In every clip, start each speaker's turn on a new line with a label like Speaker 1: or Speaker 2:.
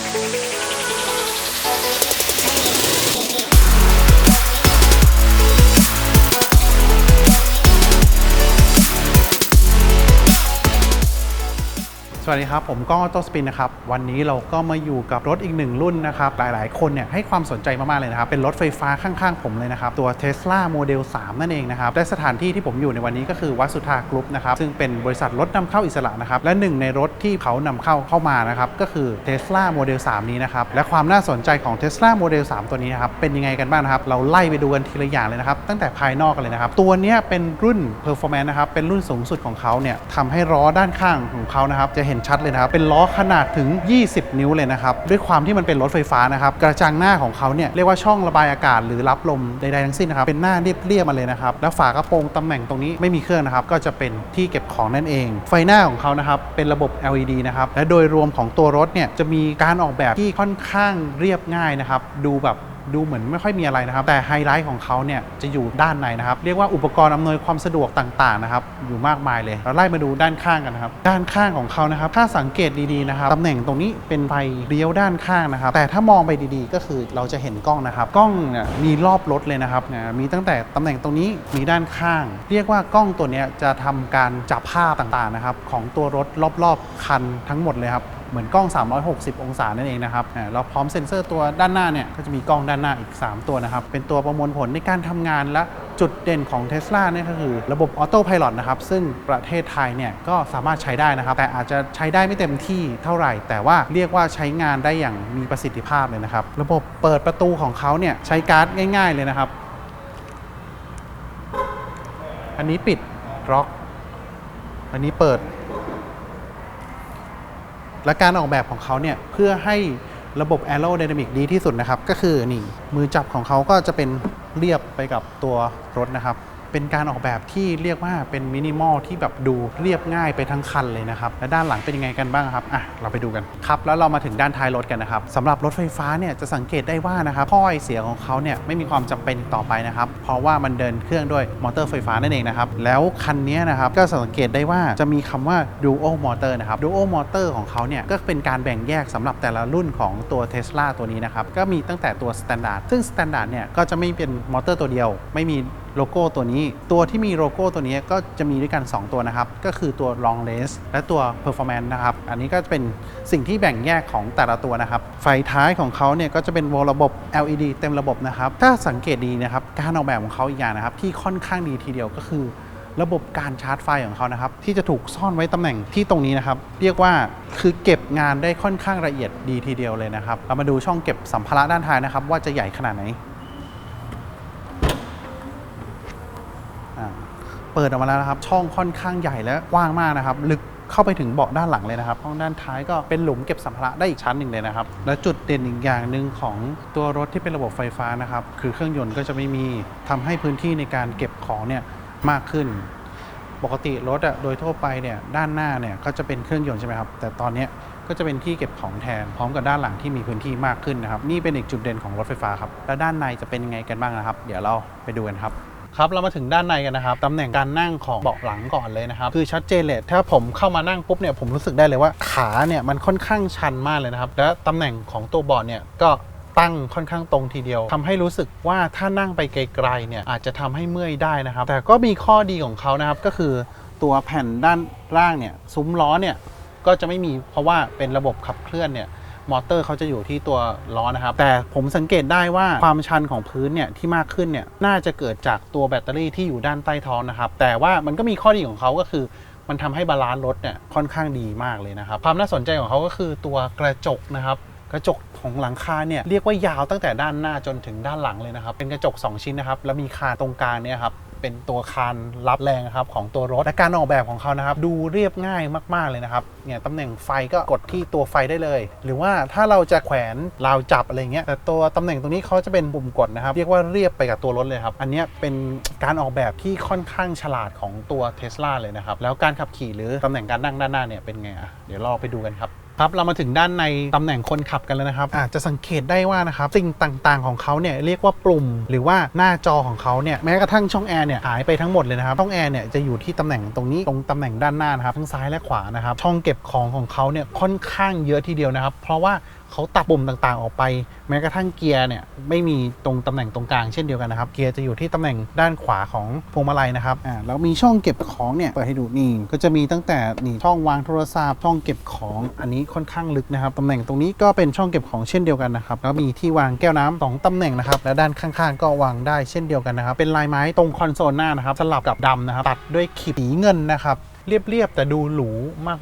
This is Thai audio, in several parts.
Speaker 1: thank you. วัสดีครับ ผมก้องออโต้สปินนะครับ วันนี้เราก็มาอยู่กับรถอีกหนึ่งรุ่นนะครับ หลายๆ คนเนี่ยให้ความสนใจมาก ๆ เลยนะครับ เป็นรถไฟฟ้าข้าง ๆ ผมเลยนะครับ ตัว Tesla Model 3 นั่นเองนะครับ และสถานที่ที่ผมอยู่ในวันนี้ก็คือวัดสุธากรุ๊ปนะครับ ซึ่งเป็นบริษัทรถนำเข้าอิสระนะครับ และหนึ่งในรถที่เขานำเข้าเข้ามานะครับ ก็คือ Tesla Model 3 นี้นะครับ และความน่าสนใจของ Tesla Model 3 ตัวนี้นะครับ เป็นยังไงกันบ้างครับ เราไล่ไปดูกันทีละอย่างเลยนะครับ ตั้งแต่ภายนอกกันเลยนะครับ ตัวนี้เป็นรุ่น Performance นะครับ เป็นรุ่นสูงสุดของเขาเนี่ยทำให้ล้อด้านข้างของเขานะครับจะเห็นชัดเลยนะครับเป็นล้อขนาดถึง 20 นิ้วเลยนะครับด้วยความที่มันเป็นรถไฟฟ้านะครับกระจังหน้าของเขาเนี่ยเรียกว่าช่องระบายอากาศหรือรับลมใดๆทั้งสิ้นนะครับเป็นหน้าเรียบๆมาเลยนะครับแล้วฝากระโปรงตำแหน่งตรงนี้ไม่มีเครื่องนะครับก็จะเป็นที่เก็บของนั่นเอง ไฟหน้าของเขานะครับเป็นระบบ LED นะครับและโดยรวมของตัวรถเนี่ยจะมีการออกแบบที่ค่อนข้างเรียบง่ายนะครับดูแบบ ดูเหมือนไม่ค่อยมีอะไรนะครับ แต่ไฮไลท์ของเขาเนี่ยจะอยู่ด้านในนะครับ เรียกว่าอุปกรณ์อำนวยความสะดวกต่างๆนะครับอยู่มากมายเลย เราไล่มาดูด้านข้างกันนะครับ ด้านข้างของเขานะครับ ถ้าสังเกตดีๆนะครับตำแหน่งตรงนี้เป็นไฟเลี้ยวด้านข้างนะครับ แต่ถ้ามองไปดีๆ ก็คือเราจะเห็นกล้องนะครับ กล้องเนี่ยมีรอบรถเลยนะครับนะมีตั้งแต่ตำแหน่งตรงนี้มีด้านข้าง เรียกว่ากล้องตัวนี้จะทำการจับภาพต่างๆนะครับของตัวรถรอบๆคันทั้งหมดเลยครับ เหมือนกล้อง 360 องศานั่นเองนะครับเราพร้อมเซ็นเซอร์ตัวด้านหน้าเนี่ยก็จะมีกล้องด้านหน้าอีก 3 ตัวนะครับ เป็นตัวประมวลผลในการทำงานและจุดเด่นของ Tesla เนี่ยก็คือระบบออโต้พ l o t นะครับ ซึ่งประเทศไทยเนี่ยก็สามารถใช้ได้นะครับ แต่อาจจะใช้ได้ไม่เต็มที่เท่าไหร่ แต่ว่าเรียกว่าใช้งานได้อย่างมีประสิทธิภาพเลยนะครับ ระบบเปิดประตูของเขาเนี่ยใช้การ์ดง่าย ๆ เลยนะครับ อันนี้ปิดล็อก อันนี้เปิด และการออกแบบของเขาเนี่ยเพื่อให้ระบบ Aerodynamic ดีที่สุดนะครับ ก็คือนี่มือจับของเขาก็จะเป็นเรียบไปกับตัวรถนะครับ เป็นการออกแบบที่เรียกว่าเป็นมินิมอลที่แบบดูเรียบง่ายไปทั้งคันเลยนะครับ และด้านหลังเป็นยังไงกันบ้างครับอะเราไปดูกันครับแล้วเรามาถึงด้านท้ายรถกันนะครับสำหรับรถไฟฟ้าเนี่ยจะสังเกตได้ว่านะครับท่อไอเสียของเขาเนี่ยไม่มีความจำเป็นต่อไปนะครับเพราะว่ามันเดินเครื่องด้วยมอเตอร์ไฟฟ้านั่นเองนะครับแล้วคันนี้นะครับก็สังเกตได้ว่าจะมีคำว่า dual motor นะครับ dual motor ของเขาเนี่ยก็เป็นการแบ่งแยกสำหรับแต่ละรุ่นของตัว Tesla ตัวนี้นะครับก็มีตั้งแต่ตัว standard ซึ่ง standard เนี่ยก็จะไม่เป็นมอเตอร์ตัวเดียวไม่มี โลโก้ตัวนี้ ตัวที่มีโลโก้ตัวนี้ก็จะมีด้วยกัน 2 ตัวนะครับ ก็คือตัว long range และตัว performance นะครับ อันนี้ก็เป็นสิ่งที่แบ่งแยกของแต่ละตัวนะครับ ไฟท้ายของเขาเนี่ยก็จะเป็นวงระบบ LED เต็มระบบนะครับ ถ้าสังเกตดีนะครับ การออกแบบของเขาอีกอย่างนะครับ ที่ค่อนข้างดีทีเดียวก็คือ ระบบการชาร์จไฟของเขานะครับ ที่จะถูกซ่อนไว้ตำแหน่งที่ตรงนี้นะครับ เรียกว่าคือเก็บงานได้ค่อนข้างละเอียดดีทีเดียวเลยนะครับ เรามาดูช่องเก็บสัมภาระด้านท้ายนะครับว่าจะใหญ่ขนาดไหนอ่า เปิดออกมาแล้วนะครับ ช่องค่อนข้างใหญ่และกว้างมากนะครับ ลึกเข้าไปถึงเบาะด้านหลังเลยนะครับ ห้องด้านท้ายก็เป็นหลุมเก็บสัมภาระได้อีกชั้นหนึ่งเลยนะครับ และจุดเด่นอีกอย่างหนึ่งของตัวรถที่เป็นระบบไฟฟ้านะครับ คือเครื่องยนต์ก็จะไม่มีทำให้พื้นที่ในการเก็บของเนี่ยมากขึ้น ปกติรถอะโดยทั่วไปเนี่ยด้านหน้าเนี่ยก็จะเป็นเครื่องยนต์ใช่ไหมครับ แต่ตอนนี้ก็จะเป็นที่เก็บของแทนพร้อมกับด้านหลังที่มีพื้นที่มากขึ้นนะครับ นี่เป็นอีกจุดเด่นของรถไฟฟ้าครับ แล้วด้านในจะเป็นยังไงกันบ้างนะครับ เดี๋ยวเราไปดูกันครับ ครับเรามาถึงด้านในกันนะครับตำแหน่งการนั่งของเบาะหลังก่อนเลยนะครับคือชัดเจนเลยถ้าผมเข้ามานั่งปุ๊บเนี่ยผมรู้สึกได้เลยว่าขาเนี่ยมันค่อนข้างชันมากเลยนะครับและตำแหน่งของตัวเบาะเนี่ยก็ตั้งค่อนข้างตรงทีเดียวทำให้รู้สึกว่าถ้านั่งไปไกลๆเนี่ยอาจจะทำให้เมื่อยได้นะครับ แต่ก็มีข้อดีของเขานะครับก็คือตัวแผ่นด้านล่างเนี่ยซุ้มล้อเนี่ยก็จะไม่มีเพราะว่าเป็นระบบขับเคลื่อนเนี่ย มอเตอร์เขาจะอยู่ที่ตัวล้อนะครับ แต่ผมสังเกตได้ว่าความชันของพื้นเนี่ยที่มากขึ้นเนี่ยน่าจะเกิดจากตัวแบตเตอรี่ที่อยู่ด้านใต้ท้องนะครับ แต่ว่ามันก็มีข้อดีของเขาก็คือมันทำให้บาลานซ์รถเนี่ยค่อนข้างดีมากเลยนะครับ ความน่าสนใจของเขาก็คือตัวกระจกนะครับ กระจกของหลังคาเนี่ยเรียกว่ายาวตั้งแต่ด้านหน้าจนถึงด้านหลังเลยนะครับ เป็นกระจก 2 ชิ้นนะครับ แล้วมีคานตรงกลางเนี่ยครับ เป็นตัวคานรับแรงนะครับของตัวรถและการออกแบบของเขานะครับ ดูเรียบง่ายมาก ๆเลยนะครับเนี่ยตำแหน่งไฟก็กดที่ตัวไฟได้เลย หรือว่าถ้าเราจะแขวนราวจับอะไรเงี้ยแต่ตัวตำแหน่งตรงนี้เขาจะเป็นปุ่มกดนะครับ เรียกว่าเรียบไปกับตัวรถเลยครับ อันนี้เป็นการออกแบบที่ค่อนข้างฉลาดของตัว Tesla เลยนะครับ แล้วการขับขี่หรือตำแหน่งการนั่งด้านหน้าเนี่ยเป็นไงอะเดี๋ยวเราไปดูกันครับ ครับเรามาถึงด้านในตำแหน่งคนขับกันแล้วนะครับอาจจะสังเกตได้ว่านะครับสิ่งต่างๆของเขาเนี่ยเรียกว่าปุ่ม หรือว่าหน้าจอของเขาเนี่ยแม้กระทั่งช่องแอร์เนี่ยหายไปทั้งหมดเลยนะครับช่องแอร์เนี่ยจะอยู่ที่ตำแหน่งตรงนี้ตรงตำแหน่งด้านหน้านะครับทั้งซ้ายและขวานะครับช่องเก็บของของเขาเนี่ยค่อนข้างเยอะทีเดียวนะครับ เพราะว่าเขาตัดปุ่มต่างๆ ออกไป แม้กระทั่งเกียร์เนี่ยไม่มีตรงตำแหน่งตรงกลางเช่นเดียวกันนะครับเกียร์จะอยู่ที่ตำแหน่งด้านขวาของพวงมาลัยนะครับอ่าแล้วมีช่องเก็บของเนี่ยเปิดให้ดูนี่ก็จะมีตั้งแต่นี่ช่องวางโทรศัพท์ช่องเก็บของอันนี้ค่อนข้างลึกนะครับตำแหน่งตรงนี้ก็เป็นช่องเก็บของเช่นเดียวกันนะครับแล้วมีที่วางแก้วน้ำสองตำแหน่งนะครับและด้านข้างๆ ก็วางได้เช่นเดียวกันนะครับเป็นลายไม้ตรงคอนโซลหน้านะครับสลับกับดำนะครับตัดด้วยขีดสีเงินนะครับ เรียบๆแต่ดูหรู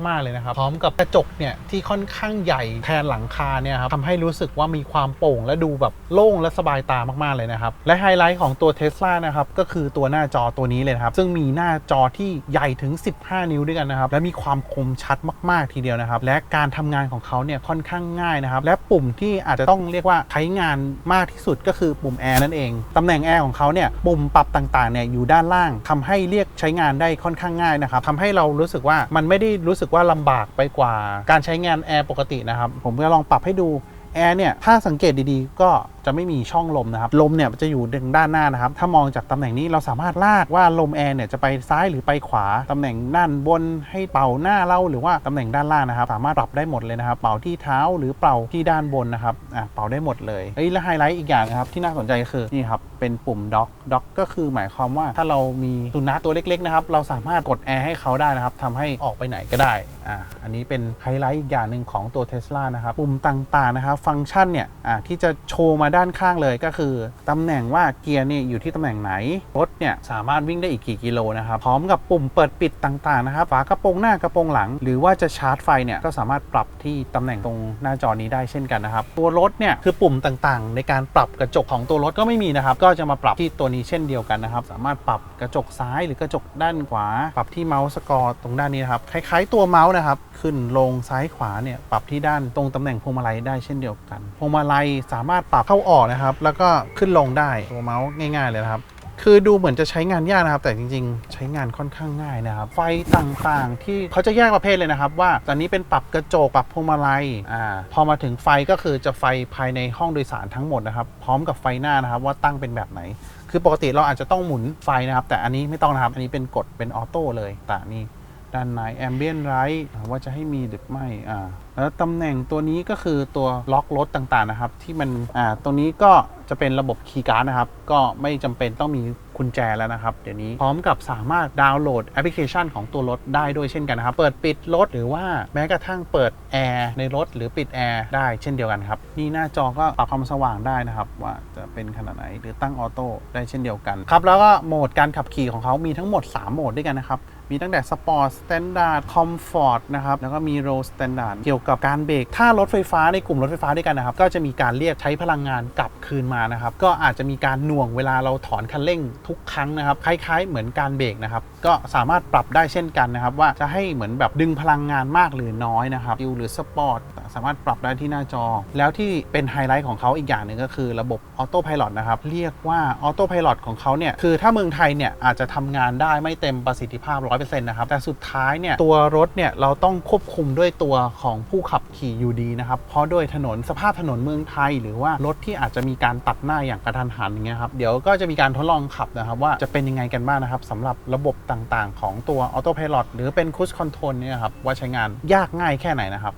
Speaker 1: มากๆเลยนะครับ พร้อมกับกระจกเนี่ยที่ค่อนข้างใหญ่แทนหลังคาเนี่ยครับทำให้รู้สึกว่ามีความโปร่งและดูแบบโล่งและสบายตามากๆเลยนะครับ และไฮไลท์ของตัว Tesla นะครับก็คือตัวหน้าจอตัวนี้เลยนะครับ ซึ่งมีหน้าจอที่ใหญ่ถึง 15 นิ้วด้วยกันนะครับ และมีความคมชัดมากๆทีเดียวนะครับ และการทำงานของเขาเนี่ยค่อนข้างง่ายนะครับ และปุ่มที่อาจจะต้องเรียกว่าใช้งานมากที่สุดก็คือปุ่มแอร์นั่นเองตำแหน่งแอร์ของเขาเนี่ยปุ่มปรับต่างๆเนี่ยอยู่ด้านล่างทำให้เรียกใช้งานได้ค่อนข้างง่ายนะครับทำให้เรารู้สึกว่ามันไม่ได้รู้สึกว่าลำบากไปกว่าการใช้งานแอร์ปกตินะครับ ผมจะลองปรับให้ดูแอร์เนี่ยถ้าสังเกตดีๆ ก็ จะไม่มีช่องลมนะครับ ลมเนี่ยจะอยู่ทางด้านหน้านะครับ ถ้ามองจากตำแหน่งนี้เราสามารถลากว่าลมแอร์เนี่ยจะไปซ้ายหรือไปขวา ตำแหน่งด้านบนให้เป่าหน้าเราหรือว่าตำแหน่งด้านล่างนะครับ สามารถปรับได้หมดเลยนะครับ เป่าที่เท้าหรือเป่าที่ด้านบนนะครับอะเป่าได้หมดเลยเอ้ยและไฮไลท์อีกอย่างนะครับที่น่าสนใจก็คือนี่ครับเป็นปุ่มด็อกด็อกก็คือหมายความว่าถ้าเรามีสุนัขตัวเล็กๆนะครับเราสามารถกดแอร์ให้เขาได้นะครับทำให้ออกไปไหนก็ได้อะอันนี้เป็นไฮไลท์อีกอย่างหนึ่งของตัว Tesla นะครับปุ่มต่างๆนะครับฟังก์ชันเนี่ยอะที่จะโชว์มาด้านข้างเลยก็คือตำแหน่งว่าเกียร์เนี่ยอยู่ที่ตำแหน่งไหน รถเนี่ยสามารถวิ่งได้อีกกี่กิโลนะครับพร้อมกับปุ่มเปิดปิดต่างๆนะครับฝากระโปรงหน้ากระโปรงหลัง หรือว่าจะชาร์จไฟเนี่ยก็สามารถปรับที่ตำแหน่งตรงหน้าจอนี้ได้เช่นกันนะครับตัวรถเนี่ยคือปุ่มต่างๆ ในการปรับกระจกของตัวรถก็ไม่มีนะครับก็จะมาปรับที่ตัวนี้เช่นเดียวกันนะครับสามารถปรับกระจกซ้ายหรือกระจกด้านขวา ปรับที่เมาส์สกอร์ตรงด้านนี้นะครับคล้ายๆตัวเมาส์นะครับขึ้นลงซ้ายขวาเนี่ยปรับที่ด้านตรงตำแหน่งพวงมาลัยได้เช่นเดียวกันพวงมาลัยสามารถปรับเข้าออกนะครับ แล้วก็ขึ้นลงได้ตัวเมาส์ง่าย ๆ เลยนะครับ คือดูเหมือนจะใช้งานยากนะครับ แต่จริง ๆ ใช้งานค่อนข้างง่ายนะครับ ไฟต่างๆ ที่เขาจะแยกประเภทเลยนะครับ ว่าตอนนี้เป็นปรับกระจกปรับพวงมาลัยอ่าพอมาถึงไฟก็คือจะไฟภายในห้องโดยสารทั้งหมดนะครับพร้อมกับไฟหน้านะครับ ว่าตั้งเป็นแบบไหน คือปกติเราอาจจะต้องหมุนไฟนะครับ แต่อันนี้ไม่ต้องนะครับอันนี้เป็นกดเป็นออโต้เลยแต่นี่ด้านในแอมเบียนไรท์ว่าจะให้มีหรือไม่อ่า แล้วตำแหน่งตัวนี้ก็คือตัวล็อกรถต่างๆนะครับ ที่มันอ่าตรงนี้ก็จะเป็นระบบคีย์การ์ดนะครับ ก็ไม่จำเป็นต้องมีกุญแจแล้วนะครับ เดี๋ยวนี้พร้อมกับสามารถดาวน์โหลดแอปพลิเคชันของตัวรถได้ด้วยเช่นกันนะครับ เปิดปิดรถหรือว่าแม้กระทั่งเปิดแอร์ในรถหรือปิดแอร์ได้เช่นเดียวกันครับ นี่หน้าจอก็ปรับความสว่างได้นะครับ ว่าจะเป็นขนาดไหนหรือตั้งออโต้ได้เช่นเดียวกันครับแล้วก็โหมดการขับขี่ของเขามีทั้งหมด 3 โหมดด้วยกันนะครับ มีตั้งแต่สปอร์ตสแตนดาร์ดคอมฟอร์ตนะครับ แล้วก็มีโรสแตนดาร์ดเกี่ยวกับการเบรก ถ้ารถไฟฟ้าในกลุ่มรถไฟฟ้าด้วยกันนะครับ ก็จะมีการเรียกใช้พลังงานกลับคืนมานะครับ ก็อาจจะมีการหน่วงเวลาเราถอนคันเร่งทุกครั้งนะครับ คล้ายๆ เหมือนการเบรกนะครับ ก็สามารถปรับได้เช่นกันนะครับ ว่าจะให้เหมือนแบบดึงพลังงานมากหรือน้อยนะครับดิวหรือสปอร์ตสามารถปรับได้ที่หน้าจอ แล้วที่เป็นไฮไลท์ของเขาอีกอย่างหนึ่งก็คือระบบออโต้พาย t นะครับเรียกว่าออโต้พาย t ของเขาเนี่ยคือถ้าเมืองไทยเนี่ยอาจจะทำงานได้ไม่เต็มประสิทธิภาพ100นะครับ แต่สุดท้ายเนี่ยตัวรถเนี่ยเราต้องควบคุมด้วยตัวของผู้ขับขี่อยู่ดีนะครับ เพราะด้วยถนนสภาพถนนเมืองไทย หรือว่ารถที่อาจจะมีการตัดหน้าอย่างกระทันหันอย่างเงี้ยครับ เดี๋ยวก็จะมีการทดลองขับนะครับ ว่าจะเป็นยังไงกันบ้างนะครับสำหรับระบบต่างๆ ของตัวออโต้พาย t หรือเป็นคูชคอนโทรลเนี่ยครับว่าใช้งานยากง่ายแค่ไหนนะครับ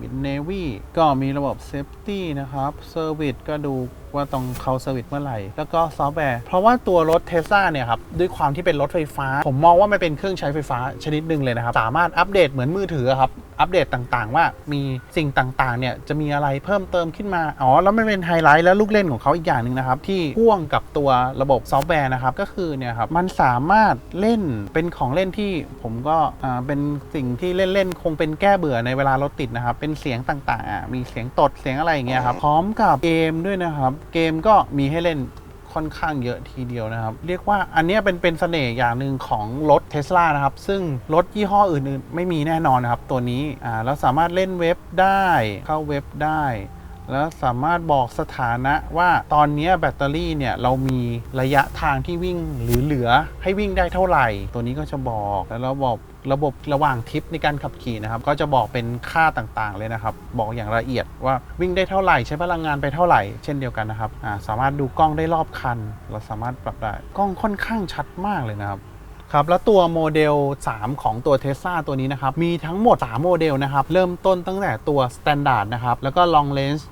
Speaker 1: มินเนวีก็มีระบบเซฟตี้นะครับเซอร์วิสก็ดูว่าต้องเข้าเซอร์วิสเมื่อไหร่ แล้วก็ซอฟต์แวร์ เพราะว่าตัวรถเทสลาเนี่ยครับ ด้วยความที่เป็นรถไฟฟ้า ผมมองว่ามันเป็นเครื่องใช้ไฟฟ้าชนิดหนึ่งเลยนะครับ สามารถอัปเดตเหมือนมือถือครับ อัปเดตต่างๆ ว่ามีสิ่งต่างๆเนี่ยจะมีอะไรเพิ่มเติมขึ้นมา อ๋อ แล้วมันเป็นไฮไลท์และลูกเล่นของเขาอีกอย่างหนึ่งนะครับ ที่พ่วงกับตัวระบบซอฟต์แวร์นะครับ ก็คือเนี่ยครับ มันสามารถเล่นเป็นของเล่นที่ผมก็อ่าเป็นสิ่งที่เล่นๆ คงเป็นแก้เบื่อในเวลาเรถติดนะครับ เป็นเสียงต่างๆอะมีเสียงตดเสียงอะไรอย่างเงี้ยครับพร้อมกับเกมด้วยนะครับ เกมก็มีให้เล่น ค่อนข้างเยอะทีเดียวนะครับ เรียกว่าอันนี้เป็นเป็นเสน่ห์อย่างหนึ่งของรถเทสลานะครับ ซึ่งรถยี่ห้ออื่นๆ ไม่มีแน่นอนนะครับ ตัวนี้อ่าแล้วสามารถเล่นเว็บได้เข้าเว็บได้ แล้วสามารถบอกสถานะว่าตอนนี้แบตเตอรี่เนี่ยเรามีระยะทางที่วิ่งหรือเหลือให้วิ่งได้เท่าไหร่ ตัวนี้ก็จะบอกแล้วเราบอกระบบระหว่างทริปในการขับขี่นะครับ ก็จะบอกเป็นค่าต่างๆเลยนะครับ บอกอย่างละเอียดว่าวิ่งได้เท่าไหร่ใช้พลังงานไปเท่าไหร่ เช่นเดียวกันนะครับสามารถดูกล้องได้รอบคัน เราสามารถปรับได้กล้องค่อนข้างชัดมากเลยนะครับ ครับแล้วตัวโมเดล 3 ของตัว Tesla ตัวนี้นะครับ มีทั้งหมด 3 โมเดลนะครับ เริ่มต้นตั้งแต่ตัว Standard นะครับ แล้วก็ Long Range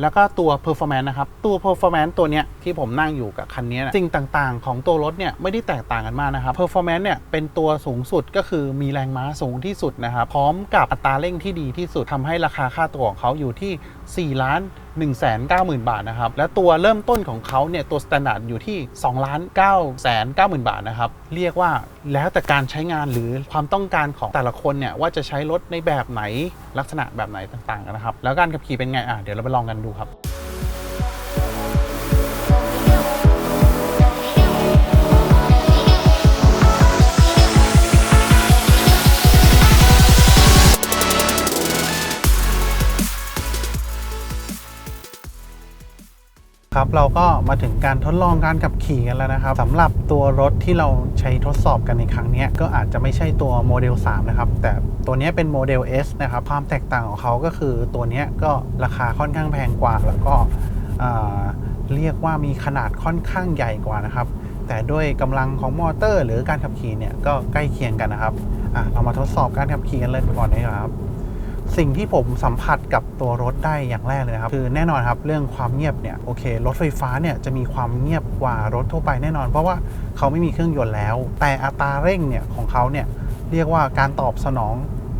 Speaker 1: แล้วก็ตัว performance นะครับ ตัว performance ตัวเนี้ยที่ผมนั่งอยู่กับคันนี้นะสิ่งต่างๆ ของตัวรถเนี่ยไม่ได้แตกต่างกันมากนะครับ performance เนี่ยเป็นตัวสูงสุดก็คือมีแรงม้าสูงที่สุดนะครับ พร้อมกับอัตราเร่งที่ดีที่สุดทำให้ราคาค่าตัวของเขาอยู่ที่ 4ล้าน1 9 0 0 0 0 บาทนะครับ และตัวเริ่มต้นของเขาเนี่ยตัวสแตนดาร์ดอยู่ที่2ล้าน9 9 0 0 0 บาทนะครับ เรียกว่าแล้วแต่การใช้งานหรือความต้องการของแต่ละคนเนี่ยว่าจะใช้รถในแบบไหนลักษณะแบบไหนต่างๆนะครับ แล้วการขับขี่เป็นไงอะเดี๋ยวเราไปลองกันดูครับ ครับเราก็มาถึงการทดลองการขับขี่กันแล้วนะครับสำหรับตัวรถที่เราใช้ทดสอบกันในครั้งนี้ก็อาจจะไม่ใช่ตัวโมเดล 3 นะครับ แต่ตัวนี้เป็นโมเดล S นะครับ ความแตกต่างของเขาก็คือตัวนี้ก็ราคาค่อนข้างแพงกว่า แล้วก็เรียกว่ามีขนาดค่อนข้างใหญ่กว่านะครับ แต่ด้วยกำลังของมอเตอร์ หรือการขับขี่เนี่ยก็ใกล้เคียงกันนะครับอะเรามาทดสอบการขับขี่กันเลยก่อนเลยครับ สิ่งที่ผมสัมผัสกับตัวรถได้อย่างแรกเลยครับ คือแน่นอนครับเรื่องความเงียบเนี่ยโอเค รถไฟฟ้าเนี่ยจะมีความเงียบกว่ารถทั่วไปแน่นอน เพราะว่าเขาไม่มีเครื่องยนต์แล้ว แต่อัตราเร่งเนี่ยของเขาเนี่ยเรียกว่าการตอบสนอง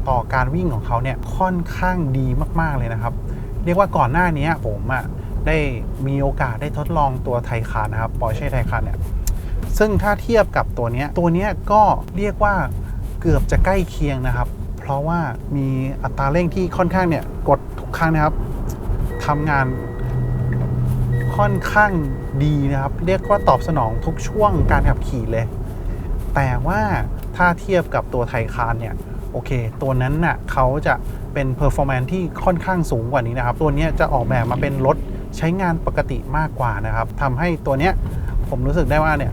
Speaker 1: ต่อการวิ่งของเขาเนี่ยค่อนข้างดีมากๆเลยนะครับ เรียกว่าก่อนหน้านี้ผมอะได้มีโอกาสได้ทดลองตัวไทคานนะครับปอร์เช่ไทคานเนี่ยซึ่งถ้าเทียบกับตัวนี้ตัวนี้ก็เรียกว่าเกือบจะใกล้เคียงนะครับ ราะว่ามีอัตราเร่งที่ค่อนข้างเนี่ยกดทุกครั้งนะครับทำงานค่อนข้างดีนะครับ เรียกว่าตอบสนองทุกช่วงการขับขี่เลย แต่ว่าถ้าเทียบกับตัวไทคานเนี่ยโอเค ตัวนั้นน่ะเขาจะเป็นเพอร์ฟอร์แมนที่ค่อนข้างสูงกว่านี้นะครับ ตัวนี้จะออกแบบมาเป็นรถใช้งานปกติมากกว่านะครับทำให้ตัวเนี้ยผมรู้สึกได้ว่าเนี่ย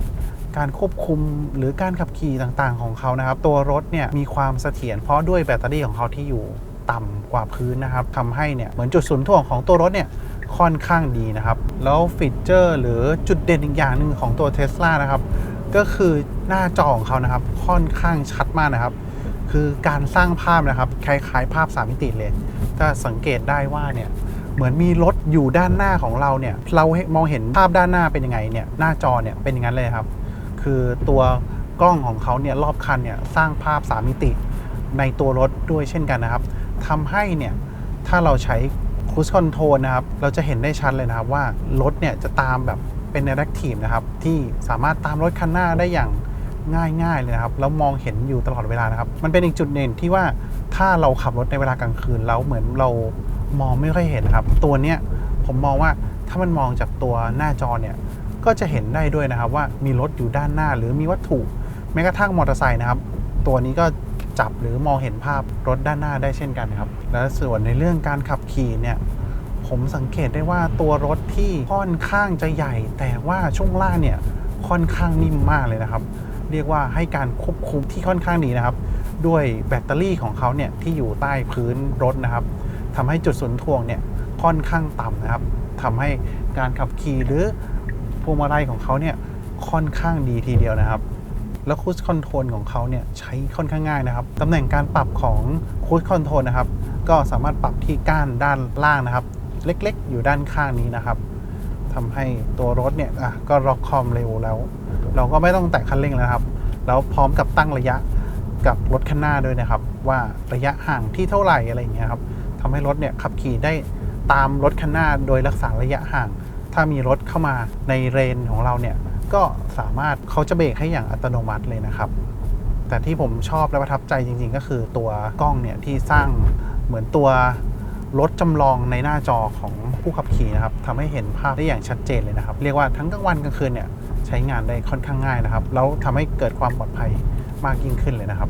Speaker 1: การควบคุมหรือการขับขี่ต่างๆของเขานะครับ ตัวรถเนี่ยมีความเสถียรเพราะด้วยแบตเตอรี่ของเขาที่อยู่ต่ำกว่าพื้นนะครับทำให้เนี่ยเหมือนจุดศูนย์ถ่วงของตัวรถเนี่ยค่อนข้างดีนะครับ แล้วฟีเจอร์หรือจุดเด่นอีกอย่างหนึ่งของตัวเท s l a นะครับ ก็คือหน้าจอของเขานะครับ ค่อนข้างชัดมากนะครับ คือการสร้างภาพนะครับ คล้ายๆ ภาพสามมิติเลยถ้าสังเกตได้ว่าเนี่ยเหมือนมีรถอยู่ด้านหน้าของเราเนี่ย เรามองเห็นภาพด้านหน้าเป็นยังไงเนี่ย หน้าจอเนี่ยเป็นอย่างนั้นเลยครับ คือตัวกล้องของเขาเนี่ยรอบคันเนี่ยสร้างภาพ3มิติในตัวรถด้วยเช่นกันนะครับทำให้เนี่ยถ้าเราใช้คูสคอนโทรนะครับเราจะเห็นได้ชัดเลยนะครับว่ารถเนี่ยจะตามแบบเป็น i น r a c t i v e นะครับที่สามารถตามรถคันหน้าได้อย่างง่ายๆเลยนะครับแล้วมองเห็นอยู่ตลอดเวลานะครับ มันเป็นอีกจุดเด่นที่ว่าถ้าเราขับรถในเวลากลางคืนแล้วเหมือนเรามองไม่ค่อยเห็นครับ ตัวเนี้ยผมมองว่าถ้ามันมองจากตัวหน้าจอเนี่ย ก็จะเห็นได้ด้วยนะครับว่ามีรถอยู่ด้านหน้าหรือมีวัตถุแม้กระทั่งมอเตอร์ไซค์นะครับ ตัวนี้ก็จับหรือมองเห็นภาพรถด้านหน้าได้เช่นกันครับ และส่วนในเรื่องการขับขี่เนี่ยผมสังเกตได้ว่าตัวรถที่ค่อนข้างจะใหญ่ แต่ว่าช่วงล่างเนี่ยค่อนข้างนิ่มมากเลยนะครับ เรียกว่าให้การควบคุมที่ค่อนข้างดีนะครับ ด้วยแบตเตอรี่ของเขาเนี่ยที่อยู่ใต้พื้นรถนะครับทำให้จุดศูนย์ถ่วงเนี่ยค่อนข้างต่ำนะครับทำให้การขับขี่หรือ พวงมาลัยของเขาเนี่ยค่อนข้างดีทีเดียวนะครับ แล้วคู i คอนโทรลของเขาเนี่ยใช้ค่อนข้างง่ายนะครับตำแหน่งการปรับของคู i คอนโทรลนะครับ ก็สามารถปรับที่ก้านด้านล่างนะครับ เล็กๆ อยู่ด้านข้างนี้นะครับทำให้ตัวรถเนี่ยอะก็ล็อกคอมเร็วแล้ว เราก็ไม่ต้องแตะคันเร่งแล้วครับ แล้วพร้อมกับตั้งระยะกับรถข้างหน้าด้วยนะครับ ว่าระยะห่างที่เท่าไหร่อะไรอย่างเงี้ยครับทำให้รถเนี่ยขับขี่ได้ตามรถคันหน้าโดยรักษาระยะห่าง ถ้ามีรถเข้ามาในเลนของเราเนี่ย ก็สามารถเขาจะเบรกให้อย่างอัตโนมัติเลยนะครับ แต่ที่ผมชอบและประทับใจจริง ๆ ก็คือตัวกล้องเนี่ยที่สร้างเหมือนตัวรถจำลองในหน้าจอของผู้ขับขี่นะครับทำให้เห็นภาพได้อย่างชัดเจนเลยนะครับ เรียกว่าทั้งกลางวันกลางคืนเนี่ยใช้งานได้ค่อนข้างง่ายนะครับ แล้วทำให้เกิดความปลอดภัยมากยิ่งขึ้นเลยนะครับ